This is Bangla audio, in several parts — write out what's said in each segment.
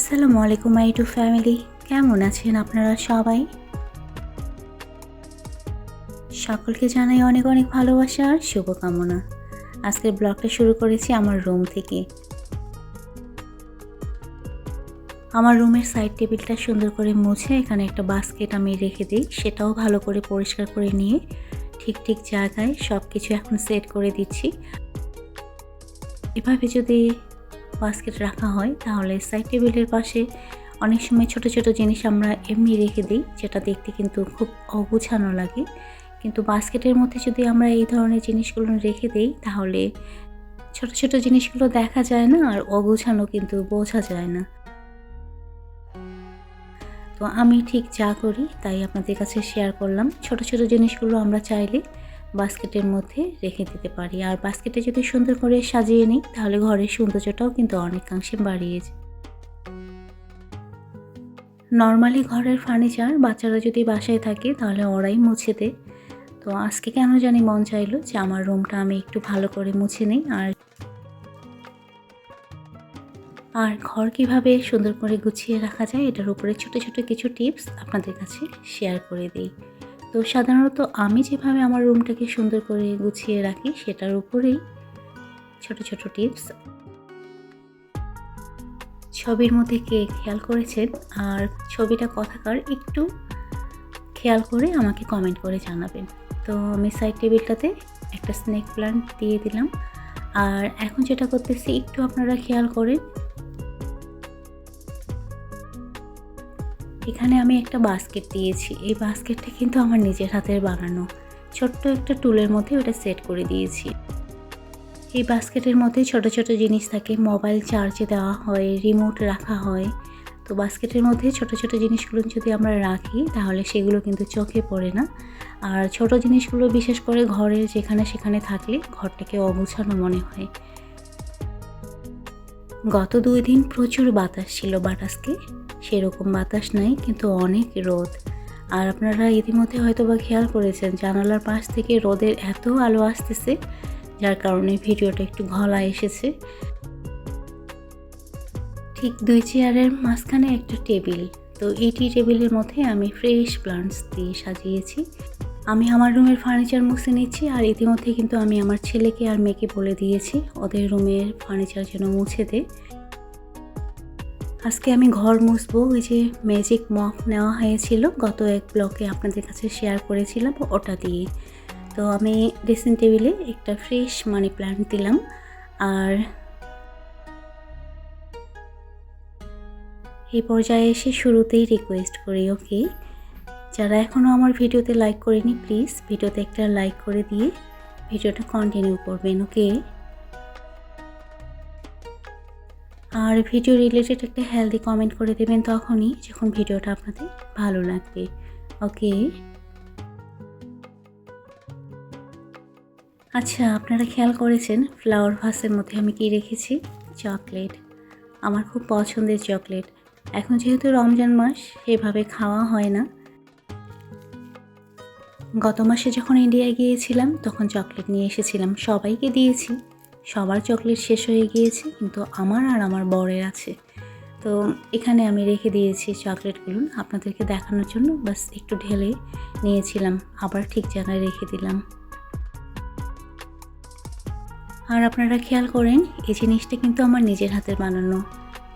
আসসালামু আলাইকুম আই টু ফ্যামিলি কেমন আছেন আপনারা সবাই? সকলকে জানাই অনেক অনেক ভালোবাসা আর শুভকামনা। আজকের ব্লগটা শুরু করেছি আমার রুম থেকে। আমার রুমের সাইড টেবিলটা সুন্দর করে মুছে এখানে একটা বাস্কেট আমি রেখে দিই। সেটাও ভালো করে পরিষ্কার করে নিয়ে ঠিক ঠিক জায়গায় সব কিছু এখন সেট করে দিচ্ছি। এভাবে যদি বাস্কেট রাখা হয়, তাহলে সাইড টেবিলের পাশে অনেক সময় ছোট ছোট জিনিস আমরা এমনি রেখে দিই, যেটা দেখতে কিন্তু খুব অগুছানো লাগে। কিন্তু বাস্কেটের মধ্যে যদি আমরা এই ধরনের জিনিসগুলো রেখে দিই, তাহলে ছোট ছোট জিনিসগুলো দেখা যায় না, আর অগুছানো কিন্তু বোঝা যায় না। তো আমি ঠিক যা করি, তাই আপনাদের কাছে শেয়ার করলাম। ছোট ছোট জিনিসগুলো আমরা চাইলে বাস্কেটের মধ্যে রেখে দিতে পারি। আর বাস্কেটে যদি সুন্দর করে সাজিয়ে নিই, তাহলে ঘরের সৌন্দর্যটাও কিন্তু অনেকাংশে বাড়িয়ে যায়। নর্মালি ঘরের ফার্নিচার বাচ্চারা যদি বাসায় থাকে, তাহলে ওরাই মুছে দেয়। তো আজকে কেন জানি মন চাইলো যে আমার রুমটা আমি একটু ভালো করে মুছে নিই। আর আর ঘর কীভাবে সুন্দর করে গুছিয়ে রাখা যায়, এটার উপরে ছোট ছোট কিছু টিপস আপনাদের কাছে শেয়ার করে দিই। তো সাধারণত আমি যেভাবে আমার রুমটাকে সুন্দর করে গুছিয়ে রাখি, সেটার উপরেই ছোট ছোট টিপস ছবির মধ্যে কে খেয়াল করেছেন? আর ছবিটা কথাকার একটু খেয়াল করে আমাকে কমেন্ট করে জানাবেন। তো আমি সাইড টেবিলটাতে একটা স্নেক প্লান্ট দিয়ে দিলাম। আর এখন যেটা করতেছি, একটু আপনারা খেয়াল করেন এখানে আমি একটা বাস্কেট দিয়েছি। এই বাস্কেটটা কিন্তু আমার নিজের হাতের বানানো। ছোট্ট একটা টুলের মধ্যে ওটা সেট করে দিয়েছি। এই বাস্কেটের মধ্যে ছোট ছোট জিনিস থাকে। মোবাইল চার্জে দেওয়া হয় রিমোট রাখা হয়। তো বাস্কেটের মধ্যে ছোট ছোট জিনিসগুলো যদি আমরা রাখি, তাহলে সেগুলো কিন্তু চোখে পড়ে না। আর ছোট জিনিসগুলো বিশেষ করে ঘরের যেখানে সেখানে থাকলে ঘরটাকে অগুছানো মনে হয়। গত দুই দিন প্রচুর বাতাস ছিল বাতাসকে। সেরকম বাতাস নাই, কিন্তু অনেক রোদ। আর আপনারা ইতিমধ্যে হয়তো বা খেয়াল করেছেন, জানালার পাশ থেকে রোদের এত আলো আসতেছে, যার কারণে ভিডিওটা একটু ঘলা এসেছে। ঠিক দুই চেয়ারের মাঝখানে একটা টেবিল। তো এই টি টেবিলের মধ্যে আমি ফ্রেশ প্লান্টস দিয়ে সাজিয়েছি। আমি আমার রুমের ফার্নিচার মুছে নিচ্ছি, আর ইতিমধ্যে কিন্তু আমি আমার ছেলেকে আর মেয়েকে বলে দিয়েছি, ওদের রুমের ফার্নিচার যেন মুছে দেয়। আজকে আমি ঘর মুছবো, ওই যে ম্যাজিক মপ নেওয়া হয়েছিল, গত এক ব্লকে আপনাদের কাছে শেয়ার করেছিলাম, ওটা দিয়ে। তো আমি ড্রেসিং টেবিলে একটা ফ্রেশ মানি প্ল্যান্ট দিলাম, আর এই পর্যায়ে এসে শুরুতেই রিকোয়েস্ট করি, ওকে? যারা এখনও আমার ভিডিওতে লাইক করেনি প্লিজ ভিডিওতে একটা লাইক করে দিয়ে ভিডিওটা কন্টিনিউ করবেন, ওকে? আর ভিডিও রিলেটেড একটা হেলদি কমেন্ট করে দেবেন তখনই যখন ভিডিওটা আপনাদের ভালো লাগবে। ওকে আচ্ছা আপনারা খেয়াল করেছেন ফ্লাওয়ার ভাসের মধ্যে আমি কি রেখেছি? চকলেট আমার খুব পছন্দের চকলেট এখন যেহেতু রমজান মাস, সেভাবে খাওয়া হয় না। গত মাসে যখন ইন্ডিয়ায় গিয়েছিলাম, তখন চকলেট নিয়ে এসেছিলাম। সবাইকে দিয়েছি। সবার চকলেট শেষ হয়ে গিয়েছে, কিন্তু আমার আর আমার বরের আছে। তো এখানে আমি রেখে দিয়েছি চকলেটগুলো। আপনাদেরকে দেখানোর জন্য বাস একটু ঢেলে নিয়েছিলাম, আবার ঠিক জায়গায় রেখে দিলাম। আর আপনারা খেয়াল করেন, এই জিনিসটা কিন্তু আমার নিজের হাতের বানানো।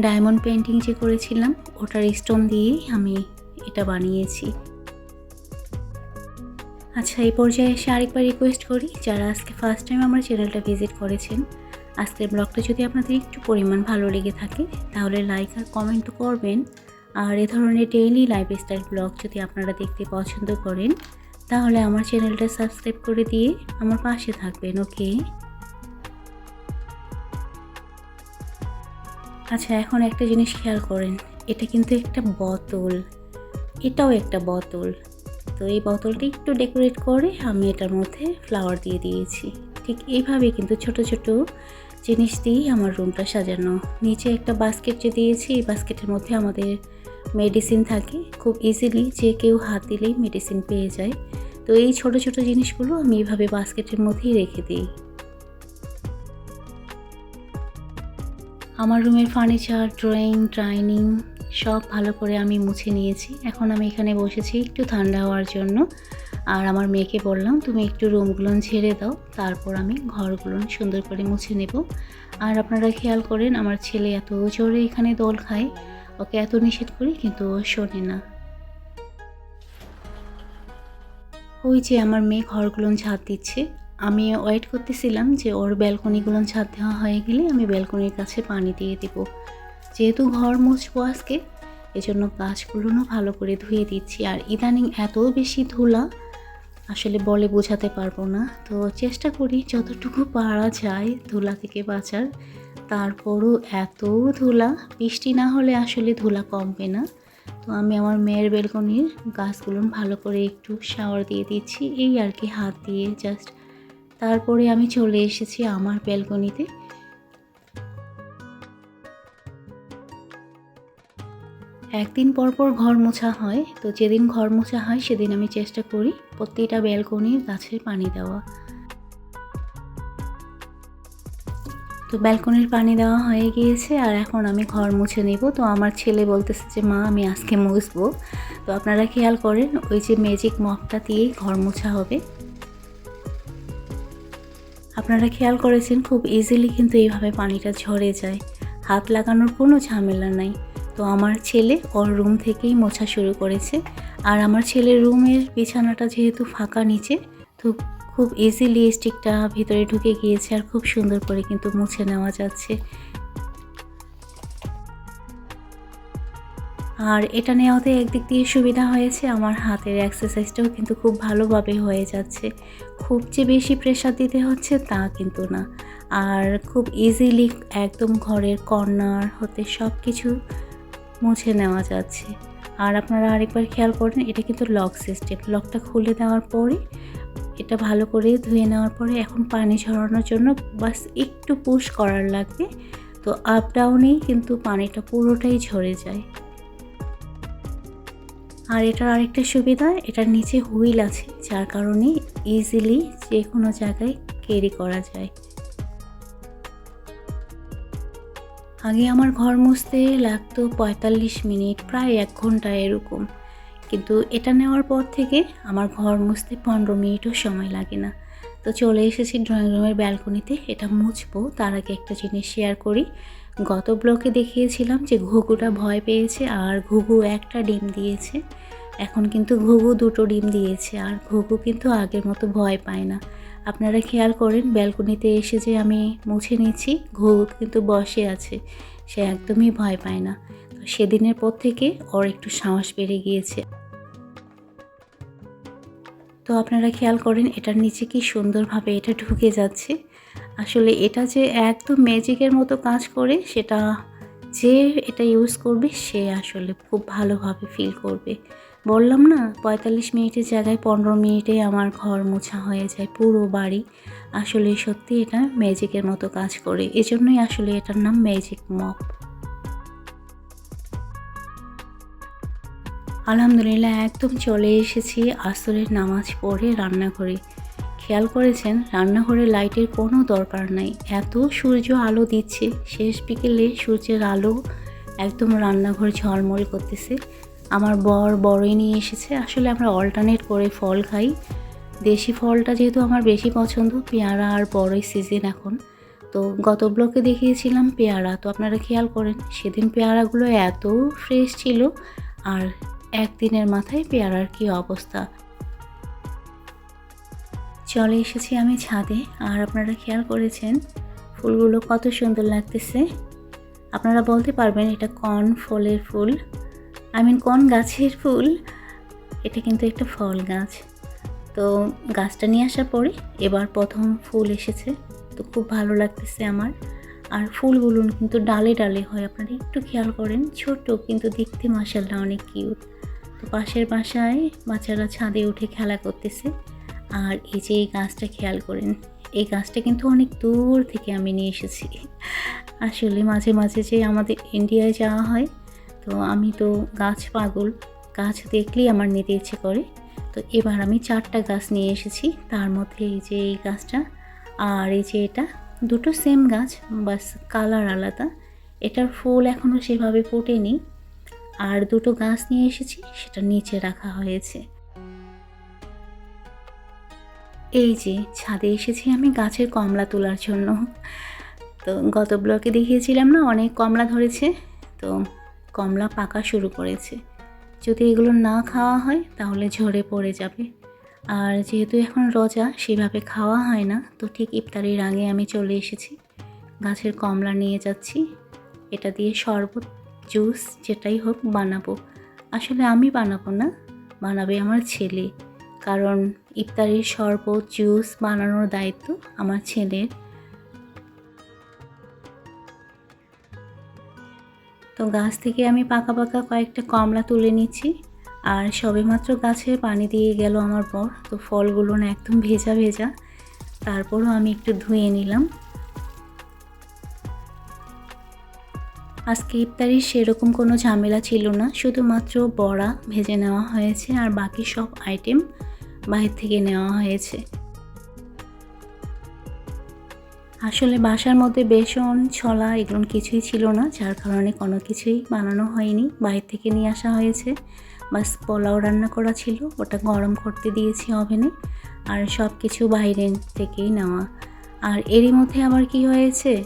ডায়মন্ড পেন্টিং যে করেছিলাম, ওটার স্টোন দিয়েই আমি এটা বানিয়েছি। আচ্ছা এই পর্যায়ে এসে আরেকবার রিকোয়েস্ট করি যারা আজকে ফার্স্ট টাইম আমার চ্যানেলটা ভিজিট করেছেন। আজকের ব্লগটা যদি আপনাদের একটু পরিমাণ ভালো লেগে থাকে, তাহলে লাইক আর কমেন্ট করবেন। আর এ ধরনের ডেইলি লাইফস্টাইল ব্লগ যদি আপনারা দেখতে পছন্দ করেন, তাহলে আমার চ্যানেলটা সাবস্ক্রাইব করে দিয়ে আমার পাশে থাকবেন ওকে আচ্ছা এখন একটা জিনিস খেয়াল করেন, এটা কিন্তু একটা বোতল। এটাও একটা বোতল। তো এই বোতলটা একটু ডেকোরেট করে আমি এটার মধ্যে ফ্লাওয়ার দিয়ে দিয়েছি। ঠিক এইভাবে কিন্তু ছোট ছোট জিনিস দিয়েই আমার রুমটা সাজানো। নিচে একটা বাস্কেট যে দিয়েছি, এই বাস্কেটের মধ্যে আমাদের মেডিসিন থাকে। খুব ইজিলি যে কেউ হাত দিলেই মেডিসিন পেয়ে যায়। তো এই ছোট ছোট জিনিসগুলো আমি এইভাবে বাস্কেটের মধ্যেই রেখে দিই। আমার রুমের ফার্নিচার ড্রয়িং ডাইনিং সব ভালো করে আমি মুছে নিয়েছি। এখন আমি এখানে বসেছি একটু ঠান্ডা হওয়ার জন্য। আর আমার মেয়েকে বললাম, তুমি একটু রুমগুলো ঝেড়ে দাও, তারপর আমি ঘরগুলো সুন্দর করে মুছে নেব। আর আপনারা খেয়াল করেন, আমার ছেলে এত জোরে এখানে দোল খায়, ওকে এত নিষেধ করি, কিন্তু ও শোনে না। ওই যে আমার মেয়ে ঘরগুলো ঝাঁট দিচ্ছে। আমি ওয়েট করতেছিলাম যে ওর ব্যালকনিগুলো ছাদ দেওয়া হয়ে গেলে আমি ব্যালকনির কাছে পানি দিয়ে দিব। যেহেতু ঘর মুছবো আজকে, এজন্য গাছগুলোও ভালো করে ধুয়ে দিচ্ছি। আর ইদানিং এত বেশি ধুলা, আসলে বলে বোঝাতে পারব না। তো চেষ্টা করি যতটুকু পারা যায় ধুলা থেকে বাঁচার। তারপরও এত ধুলা, বৃষ্টি না হলে আসলে ধুলা কমবে না। তো আমি আমার মেয়ের বেলকনির গাছগুলো ভালো করে একটু শাওয়ার দিয়ে দিচ্ছি। এই আর কি, হাত দিয়ে জাস্ট তারপরে আমি চলে এসেছি আমার ব্যালকনিতে একদিন পর পর ঘর মোছা হয়, তো যেদিন ঘর মোছা হয় সেদিন আমি চেষ্টা করি প্রত্যেকটা ব্যালকনির গাছে পানি দেওয়া। তো ব্যালকনির পানি দেওয়া হয়ে গিয়েছে আর এখন আমি ঘর মুছে নেব। তো আমার ছেলে বলতেছে যে, মা, আমি আজকে মুছবো। তো আপনারা খেয়াল করেন, ওই যে ম্যাজিক মপটা দিয়েই ঘর মোছা হবে। আপনারা খেয়াল করেছেন, খুব ইজিলি কিন্তু এইভাবে পানিটা ঝরে যায়। হাত লাগানোর কোনো ঝামেলা নাই। তো আমার ছেলে ওর রুম থেকেই মোছা শুরু করেছে। আর আমার ছেলের রুমের বিছানাটা যেহেতু ফাঁকা নিচে, তো খুব ইজিলি স্টিকটা ভিতরে ঢুকে গিয়েছে আর খুব সুন্দর করে কিন্তু মুছে নেওয়া যাচ্ছে। আর এটা নেওয়াতে একদিক দিয়ে সুবিধা হয়েছে, আমার হাতের এক্সারসাইজটাও কিন্তু খুব ভালোভাবে হয়ে যাচ্ছে। খুব যে বেশি প্রেশার দিতে হচ্ছে তা কিন্তু না। আর খুব ইজিলি একদম ঘরের কর্নার হতে সব কিছু মুছে নেওয়া যাচ্ছে। আর আপনারা আরেকবার খেয়াল করেন, এটা কিন্তু লক সিস্টেম লকটা খুলে দেওয়ার পরে, এটা ভালো করে ধুয়ে নেওয়ার পরে এখন পানি ঝরানোর জন্য বাস একটু পুশ করার লাগবে। তো আপ ডাউনেই কিন্তু পানিটা পুরোটাই ঝরে যায়। আর এটার আরেকটা সুবিধা, এটার নিচে হুইল আছে, যার কারণে ইজিলি যে কোনো জায়গায় ক্যারি করা যায়। আগে আমার ঘর মুছতে লাগতো পঁয়তাল্লিশ মিনিট, প্রায় এক ঘণ্টা এরকম। কিন্তু এটা নেওয়ার পর থেকে আমার ঘর মুছতে পনেরো মিনিটও সময় লাগে না। তো চলে এসেছি ড্রয়িং রুমের ব্যালকনিতে এটা মুছবো। তার আগে একটা জিনিস শেয়ার করি। গত ব্লকে দেখিয়েছিলাম যে ঘুঘুটা ভয় পেয়েছে আর ঘুঘু একটা ডিম দিয়েছে। এখন কিন্তু ঘুঘু দুটো ডিম দিয়েছে আর ঘুঘু কিন্তু আগের মতো ভয় পায় না। আপনারা খেয়াল করেন, ব্যালকনিতে এসে যে আমি মুছে নিচ্ছি ঘুঘু কিন্তু বসে আছে। সে একদমই ভয় পায় না। তো সেদিনের পর থেকে ওর একটু সাহস বেড়ে গিয়েছে। তো আপনারা খেয়াল করেন, এটার নিচে কি সুন্দরভাবে এটা ঢুকে যাচ্ছে। আসলে এটা যে একদম ম্যাজিকের মতো কাজ করে, সেটা যে এটা ইউজ করবে, সে আসলে খুব ভালোভাবে ফিল করবে। বললাম না, পঁয়তাল্লিশ মিনিটের জায়গায় পনেরো মিনিটে আমার ঘর মোছা হয়ে যায় পুরো বাড়ি। আসলে সত্যি এটা ম্যাজিকের মতো কাজ করে। এজন্যই আসলে এটার নাম ম্যাজিক মপ আলহামদুলিল্লাহ, একদম চলে এসেছি আসরের নামাজ পড়ে রান্নাঘরে। খেয়াল করেছেন, রান্নাঘরে লাইটের কোনো দরকার নাই। এত সূর্য আলো দিচ্ছে, শেষ বিকেলে সূর্যের আলো একদম রান্নাঘর ঝলমল করতেছে। আমার বর বড়ই নিয়ে এসেছে। আসলে আমরা অল্টারনেট করে ফল খাই। দেশি ফলটা যেহেতু আমার বেশি পছন্দ, পেয়ারা আর বড়ই সিজন এখন। তো গত ব্লকে দেখিয়েছিলাম পেয়ারা। তো আপনারা খেয়াল করেন, সেদিন পেয়ারাগুলো এত ফ্রেশ ছিল আর একদিনের মাথায় পেয়ারার কি অবস্থা। চলে এসেছি আমি ছাদে। আর আপনারা খেয়াল করেছেন, ফুলগুলো কত সুন্দর লাগতেছে। আপনারা বলতে পারবেন এটা কোন ফলের ফুল। আই মিন কোন গাছের ফুল? এটা কিন্তু একটা ফল গাছ। তো গাছটা নিয়ে আসার পরে এবার প্রথম ফুল এসেছে। তো খুব ভালো লাগতেছে আমার। আর ফুলগুলো কিন্তু ডালে ডালে হয়। আপনারা একটু খেয়াল করেন, ছোট কিন্তু দেখতে মাসাল্লাহ অনেক কিউট তো পাশের বাসায় বাচ্চারা ছাদে উঠে খেলা করতেছে। আর এই যে এই গাছটা খেয়াল করেন, এই গাছটা কিন্তু অনেক দূর থেকে আমি নিয়ে এসেছি। আসলে মাঝে মাঝে যে আমাদের ইন্ডিয়ায় যাওয়া হয় তো আমি তো গাছ পাগল, গাছ দেখলেই আমার নিতে ইচ্ছে করে। তো এবার আমি চারটা গাছ নিয়ে এসেছি, তার মধ্যে এই যে এই গাছটা আর এই যে এটা, দুটো সেম গাছ, বাস কালার আলাদা। এটার ফুল এখনও সেভাবে ফোটেনি। আর দুটো গাছ নিয়ে এসেছি, সেটা নিচে রাখা হয়েছে। এই যে ছাদে এসেছি আমি গাছের কমলা তোলার জন্য। তো গত ব্লকে দেখিয়েছিলাম না, অনেক কমলা ধরেছে। তো কমলা পাকা শুরু করেছে। যদি এগুলো না খাওয়া হয়, তাহলে ঝরে পড়ে যাবে। আর যেহেতু এখন রোজা, সেভাবে খাওয়া হয় না, তো ঠিক ইফতারির আগে আমি চলে এসেছি। গাছের কমলা নিয়ে যাচ্ছি। এটা দিয়ে শরবত, জুস, যেটাই হোক বানাবো। আসলে আমি বানাবো না, বানাবে আমার ছেলে। কারণ ইফতারির শরবত, জুস বানানোর দায়িত্ব আমার ছেলের। তো গাছ থেকে আমি পাকা পাকা কয়েকটা কমলা তুলে নিচ্ছি। আর সবেমাত্র গাছে পানি দিয়ে গেল আমার পর তো ফলগুলো না একদম ভেজা ভেজা। তারপরও আমি একটু ধুয়ে নিলাম। আজকে ইফতারির সেরকম কোনো ঝামেলা ছিল না। শুধুমাত্র বড়া ভেজে নেওয়া হয়েছে আর বাকি সব আইটেম বাহির থেকে নেওয়া হয়েছে। আসলে বাসার মধ্যে বেসন, ছলা এগুলো কিছুই ছিল না, যার কারণে কোনো কিছুই বানানো হয়নি। বাইরে থেকে নিয়ে আসা হয়েছে। বাস পোলাও রান্না করা ছিল, ওটা গরম করতে দিয়েছি ওভেনে। আর সব কিছু বাইরে থেকেই নেওয়া। আর এরই মধ্যে আবার কি হয়েছে?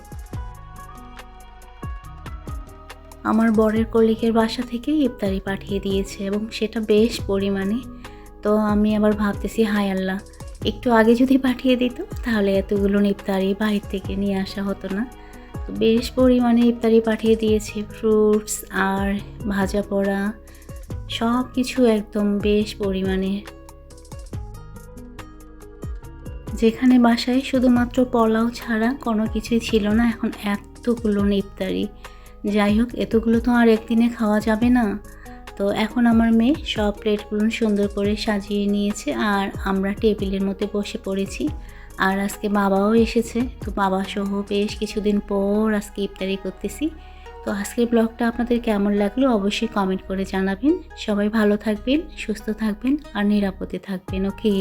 আমার বরের কলিকের বাসা থেকে ইফতারি পাঠিয়ে দিয়েছে এবং সেটা বেশ পরিমাণে। তো আমি আবার ভাবতেছি, হায় আল্লাহ একটু আগে যদি পাঠিয়ে দিত, তাহলে এতগুলো ইফতারি বাইরে থেকে নিয়ে আসা হতো না। তো বেশ পরিমাণে ইফতারি পাঠিয়ে দিয়েছে। ফ্রুটস আর ভাজা পোড়া সব কিছু একদম বেশ পরিমাণে। যেখানে বাসায় শুধুমাত্র পোলাও ছাড়া কোনো কিছুই ছিল না, এখন এতগুলো ইফতারি যাই হোক, এতগুলো তো আর একদিনে খাওয়া যাবে না। তো এখন আমার মেয়ে সব প্লেটগুলো সুন্দর করে সাজিয়ে নিয়েছে আর আমরা টেবিলের মধ্যে বসে পড়েছি। আর আজকে বাবাও এসেছে, তো বাবা সহ বেশ কিছুদিন পর আজকে ইফতারি করতেছি। তো আজকের ব্লগটা আপনাদের কেমন লাগল অবশ্যই কমেন্ট করে জানাবেন। সবাই ভালো থাকবেন, সুস্থ থাকবেন আর নিরাপদে থাকবেন, ওকে?